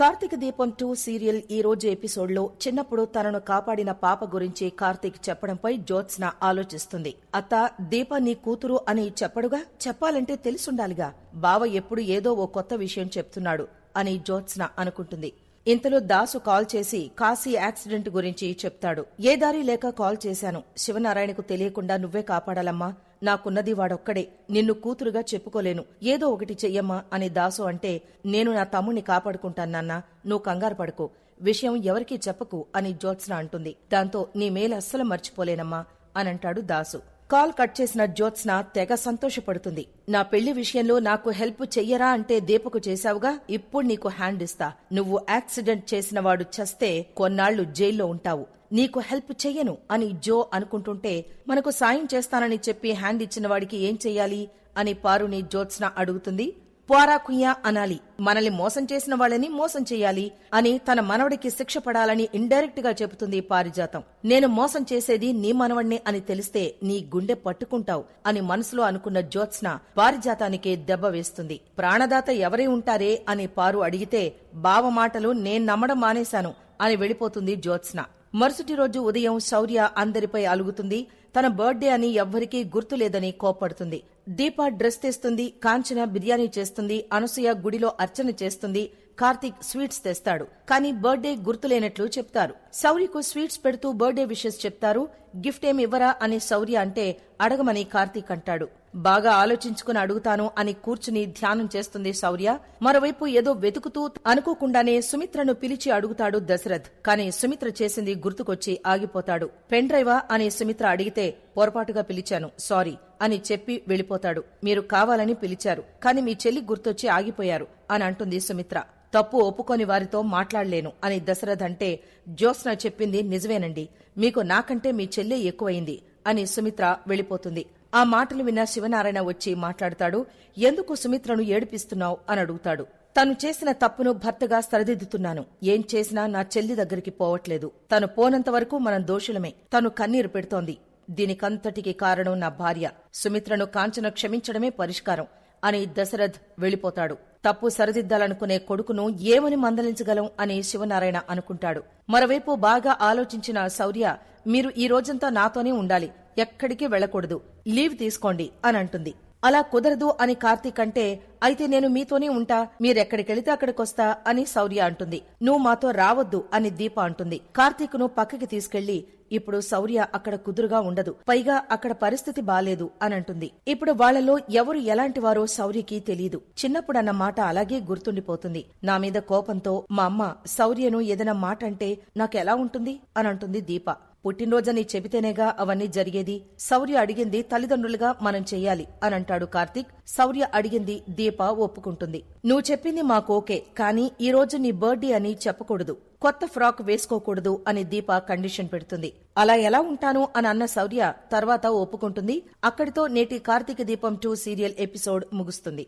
కార్తీక దీపం two serial ఈ రోజు ఎపిసోడ్లో చిన్నప్పుడు తనను కాపాడిన పాప గురించి కార్తీక్ చెప్పడంపై జ్యోత్స్న ఆలోచిస్తుంది. అత్త దీప నీ కూతురు అని చెప్పడుగా? చెప్పాలంటే తెలుసుండాలిగా. బావ ఎప్పుడు ఏదో ఓ కొత్త విషయం చెప్తున్నాడు అని జ్యోత్స్న అనుకుంటుంది. ఇంతలో దాసు కాల్ చేసి కాశీ యాక్సిడెంట్ గురించి చెప్తాడు. ఏ దారి లేక కాల్ చేశాను. శివనారాయణకు తెలియకుండా నువ్వే కాపాడాలమ్మా. నాకున్నది వాడొక్కడే. నిన్ను కూతురుగా చెప్పుకోలేను. ఏదో ఒకటి చెయ్యమ్మా అని దాసు అంటే నేను నా తమ్ముణ్ణి కాపాడుకుంటానన్నా నువ్వు కంగారు పడుకో. విషయం ఎవరికీ చెప్పకు అని జ్యోత్స్న అంటుంది. దాంతో నీ మేలు అస్సలు మర్చిపోలేనమ్మా అనంటాడు దాసు. కాల్ కట్ చేసిన జ్యోత్స్న తెగ సంతోషపడుతుంది. నా పెళ్ళి విషయంలో నాకు హెల్ప్ చెయ్యరా అంటే దీపకు చేశావుగా ఇప్పుడు నీకు హ్యాండ్ ఇస్తా. నువ్వు యాక్సిడెంట్ చేసిన వాడు చస్తే కొన్నాళ్ళు జైల్లో ఉంటావు. నీకు హెల్ప్ చెయ్యను అని జో అనుకుంటుంటే మనకు సాయం చేస్తానని చెప్పి హ్యాండ్ ఇచ్చిన వాడికి ఏం చెయ్యాలి? అని పారుని జ్యోత్స్న అడుగుతుంది. పోరా కుయ్యా అనాలి. మనల్ని మోసం చేసిన వాళ్ళని మోసం చేయాలి అని తన మనవడికి శిక్ష పడాలని ఇండైరెక్ట్గా చెబుతుంది పారిజాతం. నేను మోసం చేసేది నీ మనవణ్ణే అని తెలిస్తే నీ గుండె పట్టుకుంటావు అని మనసులో అనుకున్న జ్యోత్స్న పారిజాతానికే దెబ్బ వేస్తుంది. ప్రాణదాత ఎవరై ఉంటారే అని పారు అడిగితే బావ మాటలు నేను నమ్మడం మానేశాను. అని వెళ్ళిపోతుంది జ్యోత్స్న. మరుసటి రోజు ఉదయం శౌర్య అందరిపై అలుగుతుంది. తన బర్త్డే అని ఎవ్వరికీ గుర్తులేదని కోప్పడుతుంది. దీప డ్రెస్ తెస్తుంది కాంచన బిర్యానీ చేస్తుంది అనసూయ గుడిలో అర్చన చేస్తుంది కార్తీక్ స్వీట్స్ తెస్తాడు. కానీ బర్త్డే గుర్తులేనట్లు చెప్తారు. శౌర్యకు స్వీట్స్ పెడుతూ బర్త్డే విషెస్ చెప్తారు. గిఫ్ట్ ఏమి ఇవ్వరా అని శౌర్య అంటే అడగమని కార్తీక్ అంటాడు. బాగా ఆలోచించుకుని అడుగుతాను అని కూర్చుని ధ్యానం చేస్తుంది శౌర్య. మరోవైపు ఏదో వెతుకుతూ అనుకోకుండానే సుమిత్రను పిలిచి అడుగుతాడు దశరథ్. కాని సుమిత్ర చేసింది గుర్తుకొచ్చి ఆగిపోతాడు. పెన్ డ్రైవా అని సుమిత్ర అడిగితే పొరపాటుగా పిలిచాను. సారీ అని చెప్పి వెళ్ళిపోతాడు. మీరు కావాలని పిలిచారు. కాని మీ చెల్లి గుర్తొచ్చి ఆగిపోయారు అని అంటుంది సుమిత్ర. తప్పు ఒప్పుకొని వారితో మాట్లాడలేను అని దశరథ్ అంటే జ్యోత్స్న చెప్పింది నిజమేనండి. మీకు నాకంటే మీ చెల్లే ఎక్కువయింది అని సుమిత్ర వెళ్ళిపోతుంది. ఆ మాటలు విన్న శివనారాయణ వచ్చి మాట్లాడతాడు. ఎందుకు సుమిత్రను ఏడిపిస్తున్నావు? అని అడుగుతాడు. తను చేసిన తప్పును భర్తగా సరిదిద్దుతున్నాను. ఏం చేసినా నా చెల్లి దగ్గరికి పోవట్లేదు. తను పోనంత వరకు మనం దోషులమే. తను కన్నీరు పెడుతోంది. దీనికంతటికి కారణం నా భార్య. సుమిత్రను కాంచన క్షమించడమే పరిష్కారం అని దశరథ్ వెళ్ళిపోతాడు. తప్పు సరిదిద్దాలనుకునే కొడుకును ఏమని మందలించగలం అని శివనారాయణ అనుకుంటాడు. మరోవైపు బాగా ఆలోచించిన శౌర్య మీరు ఈ రోజంతా నాతోనే ఉండాలి ఎక్కడికి వెళ్ళకూడదు లీవ్ తీసుకోండి అని అంటుంది. అలా కుదరదు అని కార్తీక్ అంటే అయితే నేను మీతోనే ఉంటా మీరెక్కడికెళితే అక్కడికొస్తా అని శౌర్య అంటుంది. నువ్వు మాతో రావద్దు అని దీప అంటుంది. కార్తీక్ను పక్కకి తీసుకెళ్ళి ఇప్పుడు శౌర్య అక్కడ కుదురుగా ఉండదు పైగా అక్కడ పరిస్థితి బాలేదు అని అంటుంది. ఇప్పుడు వాళ్ళలో ఎవరు ఎలాంటి వారో శౌర్యకి తెలియదు చిన్నప్పుడన్న మాట అలాగే గుర్తుండిపోతుంది. నా మీద కోపంతో మా అమ్మ శౌర్యను ఏదైనా మాట అంటే నాకెలా ఉంటుంది? అని అంటుంది దీప. పుట్టినరోజని చెబితేనేగా అవన్నీ జరిగేది. శౌర్య అడిగింది తల్లిదండ్రులుగా మనం చెయ్యాలి అని అంటాడు కార్తీక్. శౌర్య అడిగింది దీప ఒప్పుకుంటుంది. నువ్వు చెప్పింది మాకు ఓకే కానీ ఈ రోజు నీ బర్త్డే అని చెప్పకూడదు. కొత్త ఫ్రాక్ వేసుకోకూడదు అని దీప కండిషన్ పెడుతుంది. అలా ఎలా ఉంటాను అని అన్న శౌర్య తర్వాత ఒప్పుకుంటుంది. అక్కడితో నేటి కార్తీక దీపం టూ సీరియల్ ఎపిసోడ్ ముగుస్తుంది.